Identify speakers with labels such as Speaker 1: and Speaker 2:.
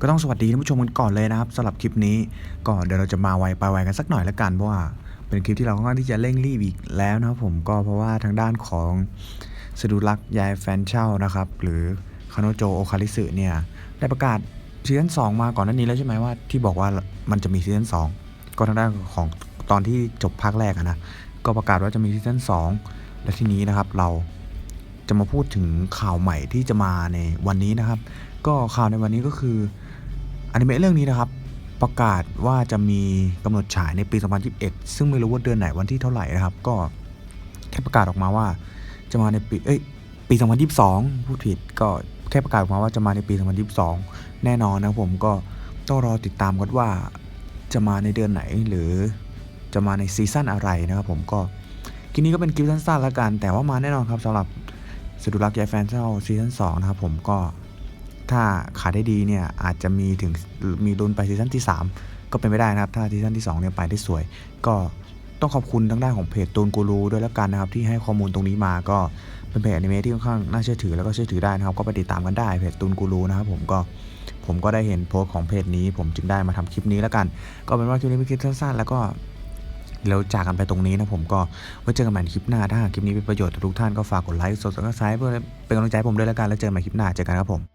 Speaker 1: ก็ต้องสวัสดีท่านผู้ชมกันก่อนเลยนะครับสำหรับคลิปนี้ก็เดี๋ยวเราจะมาไวไปไวกันสักหน่อยละกันเพราะว่าเป็นคลิปที่เราค่อนข้างที่จะเร่งรีบอีกแล้วนะครับผมก็เพราะว่าทางด้านของสดุรักษ์ยายแฟนเช่านะครับ หรือคาโนโจโอคาริสึเนี่ยได้ประกาศซีซั่นสองมาก่อนหน้านี้แล้วใช่ไหมว่าที่บอกว่ามันจะมีซีซั่นสองก็ทางด้านของตอนที่จบภาคแรกนะก็ประกาศว่าจะมีซีซั่นสองและทีนี้นะครับเราจะมาพูดถึงข่าวใหม่ที่จะมาในวันนี้นะครับ ก็ข่าวในวันนี้ก็คือ อนิเมะเรื่องนี้นะครับ ประกาศว่าจะมีกำหนดฉายในปี 2021 ซึ่งไม่รู้ว่าเดือนไหนวันที่เท่าไหร่นะครับ ก็แค่ประกาศออกมาว่าจะมาในปีเอ้ยปี 2022 พูดผิดก็แค่ประกาศออกมาว่าจะมาในปี 2022 แน่นอนนะผมก็ต้องรอติดตามกันว่าจะมาในเดือนไหนหรือจะมาในซีซั่นอะไรนะครับผมก็คลิปนี้ก็เป็นคลิปสั้นๆแล้วกัน แต่ว่ามาแน่นอนครับสำหรับสุดุรักยายแฟนเจ้าซีซั่น2นะครับผมก็ ถ้าขายได้ดีเนี่ยอาจจะมีถึงมีลุ้นไปซีซั่นที่ 3 ก็เป็นไปได้นะครับ ถ้าซีซั่นที่2เนี่ยไปได้สวย ก็ต้องขอบคุณทางด้านของเพจตูนกูรูด้วยแล้วกันนะครับ ที่ให้ข้อมูลตรงนี้มาก็เป็นเพจอนิเมะที่ค่อนข้างน่าเชื่อถือแล้วก็เชื่อถือได้นะครับ ก็ไปติดตามกันได้เพจตูนกูรูนะครับผมก็ผมก็ได้เห็นโพสต์ของเพจนี้ผมจึงได้มาทำคลิปนี้แล้วกัน ก็เป็นว่าคลิปนี้เป็นคลิปสั้นๆ แล้วก็เราจากกันไปตรงนี้นะผมก็ไว้เจอกันใหม่ในคลิปหน้าถ้าหากคลิปนี้เป็นประโยชน์ทุกท่านก็ฝากกดไลค์กดซับสไครป์เพื่อเป็นกำลังใจให้ผมด้วยแล้วกันแล้วเจอกันใหม่คลิปหน้าเจอกันครับผม